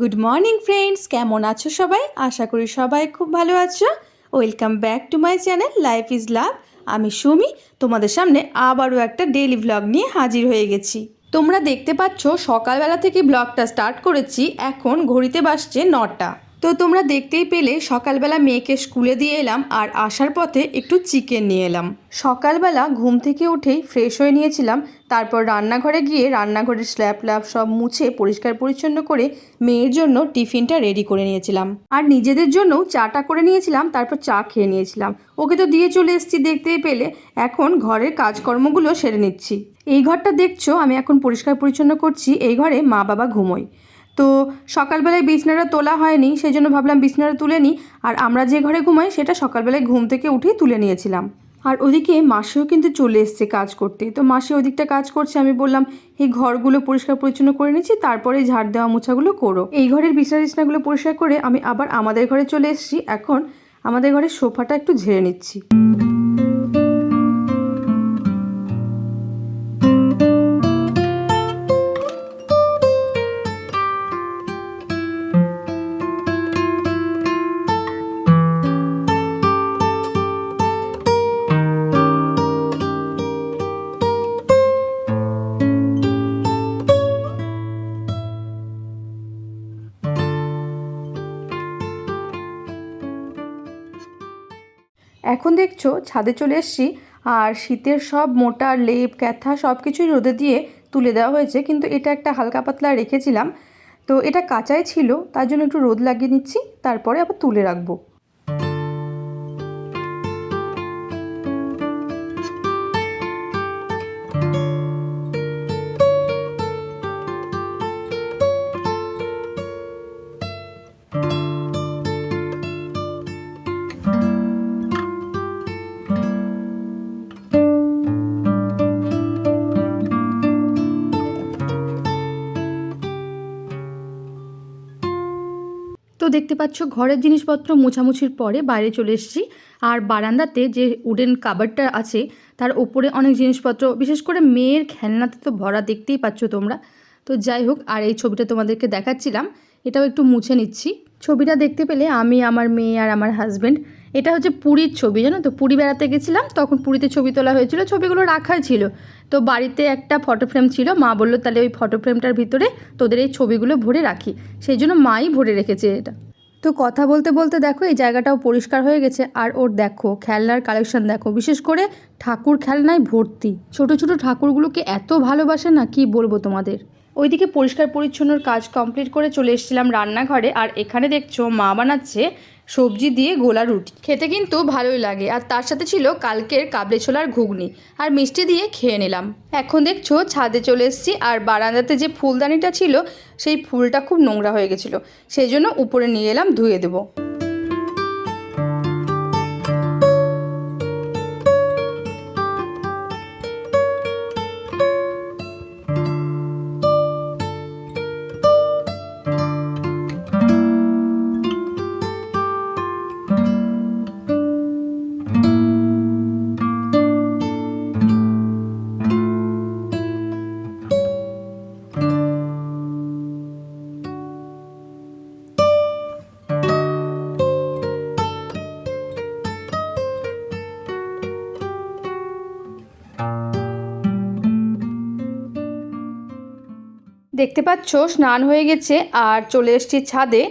Good morning friends কেমন আছো সবাই? আশা করি সবাই খুব ভালো আছো। Welcome back to my channel life is love আমি সুমি, তোমাদের সামনে আবারও একটা ডেলি ব্লগ নিয়ে হাজির হয়ে গেছি। তোমরা দেখতে পাচ্ছ, সকালবেলা থেকে ব্লগটা স্টার্ট করেছি। এখন ঘড়িতে বাসছে নটা। তো তোমরা দেখতেই পেলে সকালবেলা মেয়েকে স্কুলে দিয়ে এলাম আর আসার পথে একটু চিকেন নিয়ে এলাম। সকালবেলা ঘুম থেকে উঠেই ফ্রেশ হয়ে নিয়েছিলাম, তারপর রান্নাঘরে গিয়ে রান্নাঘরের স্ল্যাব ল্যাব সব মুছে পরিষ্কার পরিচ্ছন্ন করে মেয়ের জন্য টিফিনটা রেডি করে নিয়েছিলাম। আর নিজেদের জন্যও চাটা করে নিয়েছিলাম, তারপর চা খেয়ে নিয়েছিলাম। ওকে তো দিয়ে চলে এসেছি, দেখতেই পেলে এখন ঘরের কাজকর্মগুলো সেরে নিচ্ছি। এই ঘরটা দেখছ, আমি এখন পরিষ্কার পরিচ্ছন্ন করছি, এই ঘরে মা বাবা ঘুমোয়। তো সকালবেলায় বিছনাটা তোলা হয়নি সেই জন্য ভাবলাম বিছনাটা তুলে নিই। আর আমরা যে ঘরে ঘুমাই, সেটা সকালবেলায় ঘুম থেকে উঠেই তুলে নিয়েছিলাম। আর ওদিকে মাসেও কিন্তু চলে এসছে কাজ করতে। তো মাসে ওদিকটা কাজ করছে, আমি বললাম, এই ঘরগুলো পরিষ্কার পরিচ্ছন্ন করে নিচ্ছি, তারপরে ঝাড় দেওয়া মোছাগুলো করো। এই ঘরের বিছনা টিছনাগুলো পরিষ্কার করে আমি আবার আমাদের ঘরে চলে এসেছি। এখন আমাদের ঘরের সোফাটা একটু ঝেড়ে নিচ্ছি। এখন দেখছ, ছাদে চলে এসছি। আর শীতের সব মোটা, লেপ, ক্যাথা সব কিছুই রোদে দিয়ে তুলে দেওয়া হয়েছে। কিন্তু এটা একটা হালকা পাতলা রেখেছিলাম। তো এটা কাঁচাই ছিল, তার জন্য একটু রোদ লাগিয়ে নিচ্ছি, তারপরে আবার তুলে রাখব। দেখতে পাচ্ছ, ঘরের জিনিসপত্র মোছামুছির পরে বাইরে চলে এসেছি। আর বারান্দাতে যে উডেন কাবারটা আছে, তার ওপরে অনেক জিনিসপত্র, বিশেষ করে মেয়ের খেলনাতে তো ভরা দেখতেই পাচ্ছ তোমরা। তো যাই হোক, আর এই ছবিটা তোমাদেরকে দেখাচ্ছিলাম, এটাও একটু মুছে নিচ্ছি। ছবিটা দেখতে পেলে আমি, আমার মেয়ে আর আমার হাজব্যান্ড এটা হচ্ছে পুরীর ছবি, জানো তো? পুরী বেড়াতে গেছিলাম, তখন পুরীতে ছবি তোলা হয়েছিল, ছবিগুলো রাখাই ছিল। তো বাড়িতে একটা ফটো ফ্রেম ছিল, মা বলল, তাহলে ওই ফটো ফ্রেমটার ভিতরে তোদের এই ছবিগুলো ভরে রাখি। সেই জন্য মাই ভরে রেখেছে এটা। তো কথা বলতে বলতে দেখো, এই জায়গাটাও পরিষ্কার হয়ে গেছে। আর ওর দেখো, খেলনার কালেকশন দেখো, বিশেষ করে ঠাকুর খেলনায় ভর্তি। ছোট ছোট ঠাকুরগুলোকে এত ভালোবাসে না, কি বলব তোমাদের? ওইদিকে পরিষ্কার পরিচ্ছন্নর কাজ কমপ্লিট করে চলে এসেছিলাম রান্নাঘরে। আর এখানে দেখছ মা বানাচ্ছে সবজি দিয়ে গোলা রুটি। খেতে কিন্তু ভালোই লাগে। আর তার সাথে ছিল কালকের কাবলে ছোলার ঘুগনি। আর মিষ্টি দিয়ে খেয়ে নিলাম। এখন দেখছ ছাদে চলে এসেছি। আর বারান্দাতে যে ফুলদানিটা ছিল, সেই ফুলটা খুব নোংরা হয়ে গেছিল। সেই জন্য উপরে নিয়ে এলাম, ধুয়ে দেবো। দেখতে পাচ্ছ স্নান হয়ে গেছে আর চলে এসছি ছাদে।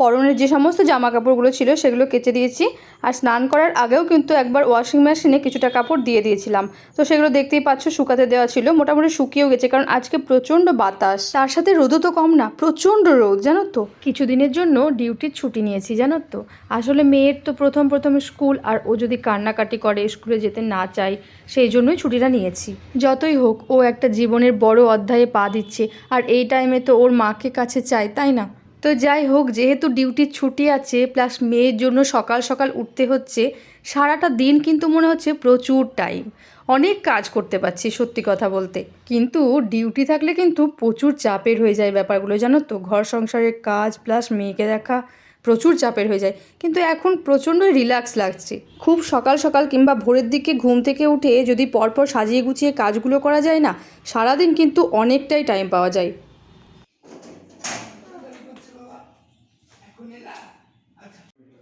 পরনের যে সমস্ত জামা কাপড়গুলো ছিল সেগুলো কেচে দিয়েছি। আর স্নান করার আগেও কিন্তু একবার ওয়াশিং মেশিনে কিছুটা কাপড় দিয়ে দিয়েছিলাম। তো সেগুলো দেখতেই পাচ্ছ শুকাতে দেওয়া ছিল, মোটামুটি শুকিয়েও গেছে কারণ আজকে প্রচণ্ড বাতাস। তার সাথে রোদও তো কম না, প্রচণ্ড রোদ, জানো তো। কিছুদিনের জন্য ডিউটির ছুটি নিয়েছি, জানো তো। আসলে মেয়ের তো প্রথম প্রথম স্কুল আর ও যদি কান্নাকাটি করে স্কুলে যেতে না চায়, সেই জন্যই ছুটিটা নিয়েছি। যতই হোক, ও একটা জীবনের বড় অধ্যায়ে পা দিচ্ছে, আর এই টাইমে তো ওর মাকে কাছে চায়, তাই না? তো যাই হোক, যেহেতু ডিউটির ছুটি আছে প্লাস মেয়ের জন্য সকাল সকাল উঠতে হচ্ছে, সারাটা দিন কিন্তু মনে হচ্ছে প্রচুর টাইম অনেক কাজ করতে পারছি, সত্যি কথা বলতে। কিন্তু ডিউটি থাকলে কিন্তু প্রচুর চাপের হয়ে যায় ব্যাপারগুলো, জানো তো? ঘর সংসারের কাজ প্লাস মেয়েকে দেখা প্রচুর চাপের হয়ে যায়। কিন্তু এখন প্রচণ্ড রিল্যাক্স লাগছে। খুব সকাল সকাল কিংবা ভোরের দিকে ঘুম থেকে উঠে যদি পরপর সাজিয়ে গুছিয়ে কাজগুলো করা যায় না, সারাদিন কিন্তু অনেকটাই টাইম পাওয়া যায়।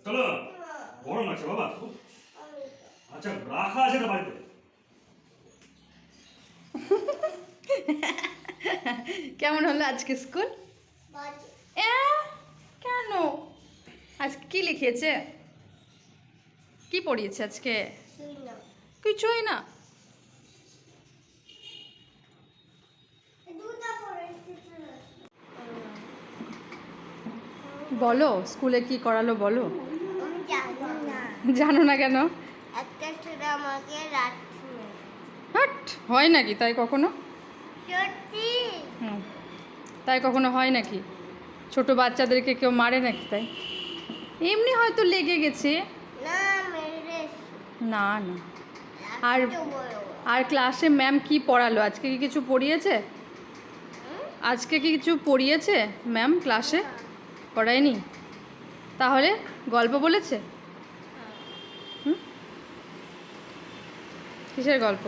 চলো। গরম বাবা। আচ্ছা রাখা আছে তো বাড়িতে। কেমন হলো আজকে স্কুল? এ, কেন? আজকে কি লিখেছে কি পড়িয়েছে আজকে? কিছুই না। বলো স্কুলে কি করালো বলো। না জানো না কেন? হাট হয় নাকি? তাই কখনো? হুম। তাই কখনো হয় নাকি? ছোট বাচ্চাদেরকে কেউ মারে নাকি তাই? এমনি হয়তো লেগে গেছে। না না আর আর ক্লাসে ম্যাম কি পড়ালো? আজকে কি কিছু পড়িয়েছে? আজকে কি কিছু পড়িয়েছে ম্যাম ক্লাসে? পড়ায়নি? তাহলে গল্প বলেছে? কিসের গল্প?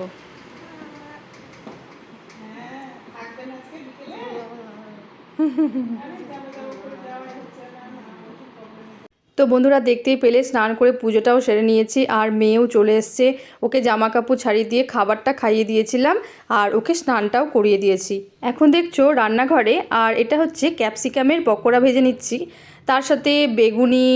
তো বন্ধুরা দেখতেই পেলে, স্নান করে পুজোটাও সেরে নিয়েছি, আর মেয়েও চলে এসছে। ওকে জামা কাপড় ছাড়িয়ে দিয়ে খাবারটা খাইয়ে দিয়েছিলাম, আর ওকে স্নানটাও করিয়ে দিয়েছি। এখন দেখছ রান্নাঘরে, আর এটা হচ্ছে ক্যাপসিকামের পকোড়া ভেজে নিচ্ছি। তার সাথে বেগুনি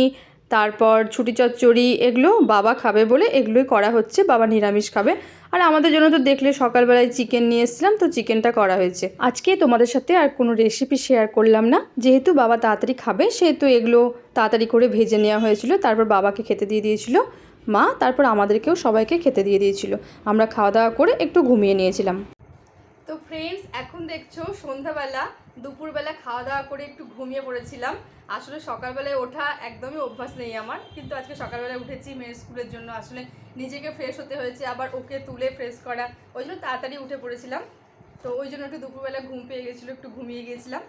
তারপর ছুটি চচ্চড়ি এগুলো বাবা খাবে বলে এগুলোই করা হচ্ছে, বাবা নিরামিষ খাবে। আর আমাদের জন্য তো দেখলে সকালবেলায় চিকেন নিয়ে এসেছিলাম, তো চিকেনটা করা হয়েছে। আজকে তোমাদের সাথে আর কোনো রেসিপি শেয়ার করলাম না। যেহেতু বাবা তাড়াতাড়ি খাবে, সেহেতু এগুলো তাড়াতাড়ি করে ভেজে নেওয়া হয়েছিল, তারপর বাবাকে খেতে দিয়ে দিয়েছিল। মা তারপর আমাদেরকেও সবাইকে খেতে দিয়ে দিয়েছিল। আমরা খাওয়া দাওয়া করে একটু ঘুমিয়ে নিয়েছিলাম। তো ফ্রেন্ডস এখন দেখছ সন্ধ্যাবেলা, দুপুরবেলা খাওয়া দাওয়া করে একটু ঘুমিয়ে পড়েছিলাম। আসলে সকালবেলায় ওঠা একদমই অভ্যাস নেই আমার, কিন্তু আজকে সকালবেলায় উঠেছি মেয়ের স্কুলের জন্য। আসলে নিজেকে ফ্রেশ হতে হয়েছে, আবার ওকে তুলে ফ্রেশ করা, ওই জন্য তাড়াতাড়ি উঠে পড়েছিলাম। তো ওই জন্য একটু দুপুরবেলা ঘুম পেয়ে গেছিল, একটু ঘুমিয়ে গিয়েছিলাম।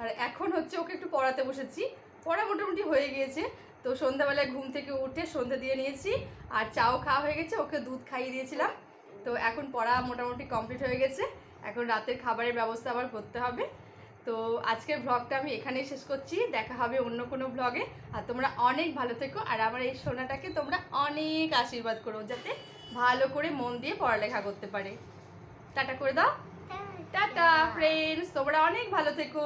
আর এখন হচ্ছে ওকে একটু পড়াতে বসেছি। পড়া মোটামুটি হয়ে গিয়েছে। তো সন্ধ্যাবেলায় ঘুম থেকে উঠে সন্ধ্যা দিয়ে নিয়েছি, আর চাও খাওয়া হয়ে গেছে, ওকে দুধ খাইয়ে দিয়েছিলাম। তো এখন পড়া মোটামুটি কমপ্লিট হয়ে গেছে। এখন রাতের খাবারের ব্যবস্থা আবার করতে হবে। তো আজকের ব্লগটা আমি এখানেই শেষ করছি। দেখা হবে অন্য কোনো ব্লগে আর তোমরা অনেক ভালো থেকো। আর আমার এই সোনাটাকে তোমরা অনেক আশীর্বাদ করো যাতে ভালো করে মন দিয়ে পড়ালেখা করতে পারে। টাটা করে দাও। টাটা। ফ্রেন্ডস তোমরা অনেক ভালো থেকো।